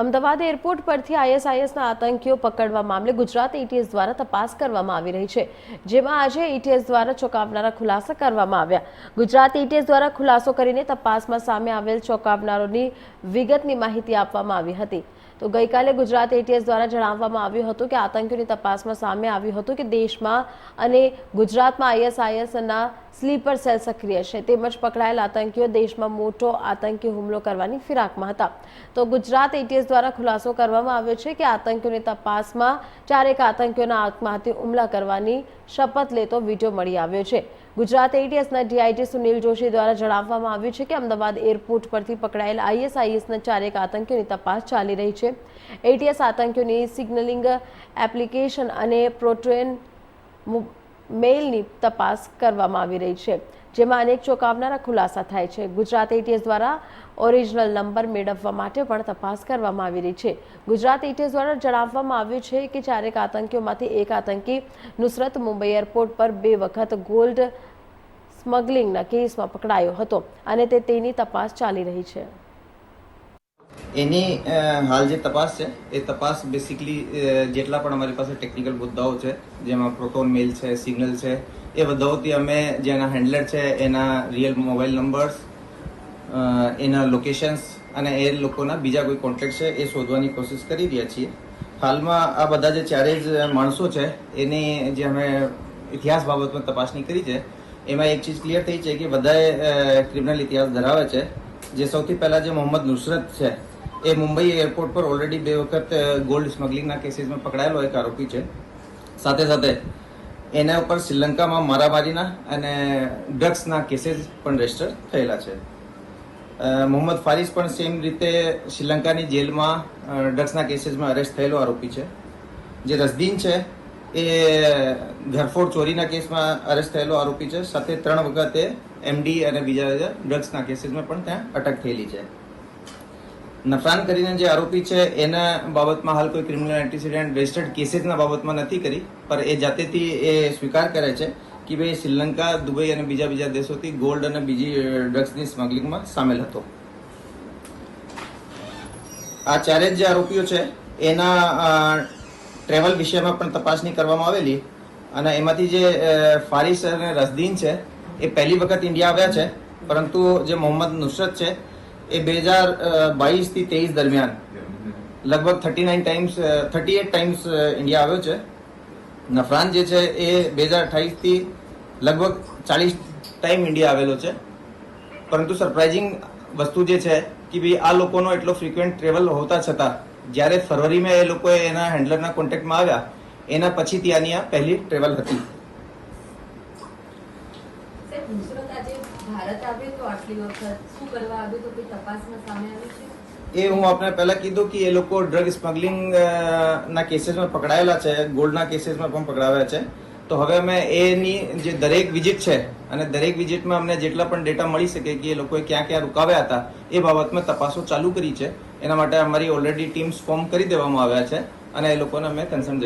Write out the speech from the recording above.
Ahmedabad airport પરથી આઈએસઆઈએસના આતંકીઓ પકડવા મામલે ગુજરાત એટીએસ દ્વારા તપાસ કરવામાં આવી રહી છે, જેમાં આજે એટીએસ દ્વારા ચોંકાવનારા ખુલાસા કરવામાં આવ્યા. ગુજરાત એટીએસ દ્વારા ખુલાસો કરીને તપાસમાં સામે આવેલ ચોંકાવનારોની વિગતની માહિતી આપવામાં આવી હતી. તો ગઈકાલે ગુજરાત એટીએસ દ્વારા જણાવવામાં આવ્યું હતું કે આતંકીઓની તપાસમાં સામે આવ્યું હતું કે દેશમાં અને ગુજરાતમાં આઈએસઆઈએસના સ્લીપર સેલ સક્રિય છે. તેમજ પકડાયેલ આતંકીઓ દેશમાં મોટો આતંકી હુમલો કરવાની ફિરાકમાં હતા. તો ગુજરાત એટીએસ દ્વારા ખુલાસો કરવામાં આવ્યો છે કે આતંકીઓની તપાસમાં ચારેક આતંકીઓના આત્મહત્યા હુમલા કરવાની શપથ લેતો વીડિયો મળી આવ્યો છે. ગુજરાત એટીએસના ડીઆઈજી સુનિલ જોશી દ્વારા જણાવવામાં આવ્યું છે કે અમદાવાદ એરપોર્ટ પરથી પકડાયેલ આઈએસઆઈએસના ચારેક આતંકીઓની તપાસ ચાલી રહી છે. એટીએસ આતંકીઓની સિગ્નલિંગ એપ્લિકેશન અને પ્રોટોન મેઇલની તપાસ કરવામાં આવી રહી છે, જેમાં અનેક ચોંકાવનારા ખુલાસા થાય છે. ગુજરાત એટીએસ દ્વારા ઓરિજિનલ નંબર મેળવવા માટે પણ તપાસ કરવામાં આવી રહી છે. ગુજરાત એટીએસ દ્વારા જણાવવામાં આવ્યું છે કે ચારેક આતંકીઓમાંથી એક આતંકી નુસરત મુંબઈ એરપોર્ટ પર બે વખત ગોલ્ડ સ્મગલિંગના કેસમાં પકડાયો હતો અને તે તેની તપાસ ચાલી રહી છે. એની હાલ જે તપાસ છે, એ તપાસ બેસિકલી જેટલા પણ અમારી પાસે ટેકનિકલ મુદ્દાઓ છે, જેમાં પ્રોટોન મેલ છે સિગ્નલ છે, એ બધાઓથી અમે જેના હેન્ડલર છે, એના રિયલ મોબાઈલ નંબર્સ એના લોકેશન્સ અને એ લોકોના બીજા કોઈ કોન્ટેક્ટ છે, એ શોધવાની કોશિશ કરી રહ્યા છીએ. હાલમાં આ બધા જે ચારે જ માણસો છે, એની જે અમે ઇતિહાસ બાબતમાં તપાસણી કરી છે, એમાં એક ચીજ ક્લિયર થઈ છે કે બધાએ ક્રિમિનલ ઇતિહાસ ધરાવે છે. જે સૌથી પહેલાં જે મોહમ્મદ નુસરત છે એ મુંબઈ એરપોર્ટ પર ઓલરેડી બે વખત ગોલ્ડ સ્મગલિંગના કેસીસમાં પકડાયેલો એક આરોપી છે. સાથે સાથે એના ઉપર શ્રીલંકામાં મારામારીના અને ડ્રગ્સના કેસીસ પણ રજિસ્ટર થયેલા છે. મોહમ્મદ ફારિસ પણ સેમ રીતે શ્રીલંકાની જેલમાં ડ્રગ્સના કેસીસમાં અરેસ્ટ થયેલો આરોપી છે. જે રસદીન છે, એ ઘરફોડ ચોરીના કેસમાં અરેસ્ટ થયેલો આરોપી છે. સાથે ત્રણ વખતે એમડી અને બીજા ડ્રગ્સના કેસીસમાં પણ ત્યાં અટક થયેલી છે. નફરાન કરીને જે આરોપી છે, એના બાબતમાં હાલ કોઈ ક્રિમિનલ એન્ટિસિડન્ટ રજિસ્ટર્ડ કેસીસના બાબતમાં નથી કરી પણ એ જાતેથી એ સ્વીકાર કરે છે કે ભાઈ શ્રીલંકા, દુબઈ અને બીજા બીજા દેશોથી ગોલ્ડ અને બીજી ડ્રગ્સની સ્મગલિંગમાં સામેલ હતો. આ ચારે જ જે આરોપીઓ છે, એના ટ્રેવલ વિષયમાં પણ તપાસણી કરવામાં આવેલી અને એમાંથી જે ફારિસ અને રસદીન છે, એ પહેલી વખત ઇન્ડિયા આવ્યા છે, પરંતુ જે મોહમ્મદ નુસરત છે એ બે હજાર બાવીસથી તેવીસ દરમિયાન. લગભગ thirty nine times thirty eight times India આવ્યો છે. નફરાન જે છે એ બે હજાર અઠાવીસથી લગભગ ચાલીસ ટાઈમ ઇન્ડિયા આવેલો છે. પરંતુ સરપ્રાઇઝિંગ વસ્તુ જે છે કે ભાઈ આ લોકોનો એટલો ફ્રિક્વન્ટ ટ્રેવલ હોતા છતાં, જ્યારે ફરવરીમાં એ લોકોએ એના હેન્ડલરના કોન્ટેક્ટમાં આવ્યા, એના પછી ત્યાંની આ પહેલી ટ્રેવલ હતી. એ હું આપને પહેલા કીધું કે એ લોકો ડ્રગ સ્મગલિંગ ના કેસીસમાં પકડાયેલા છે, ગોલ્ડના કેસીસમાં પણ પકડાવ્યા છે. તો હવે અમે એની જે દરેક વિઝિટ છે અને દરેક વિઝિટમાં અમને જેટલા પણ ડેટા મળી શકે કે એ લોકોએ ક્યાં ક્યાં રોકાવ્યા હતા, એ બાબતમાં તપાસો ચાલુ કરી છે. એના માટે અમારી ઓલરેડી ટીમ્સ ફોર્મ કરી દેવામાં આવ્યા છે અને એ લોકોને અમે કન્સર્ન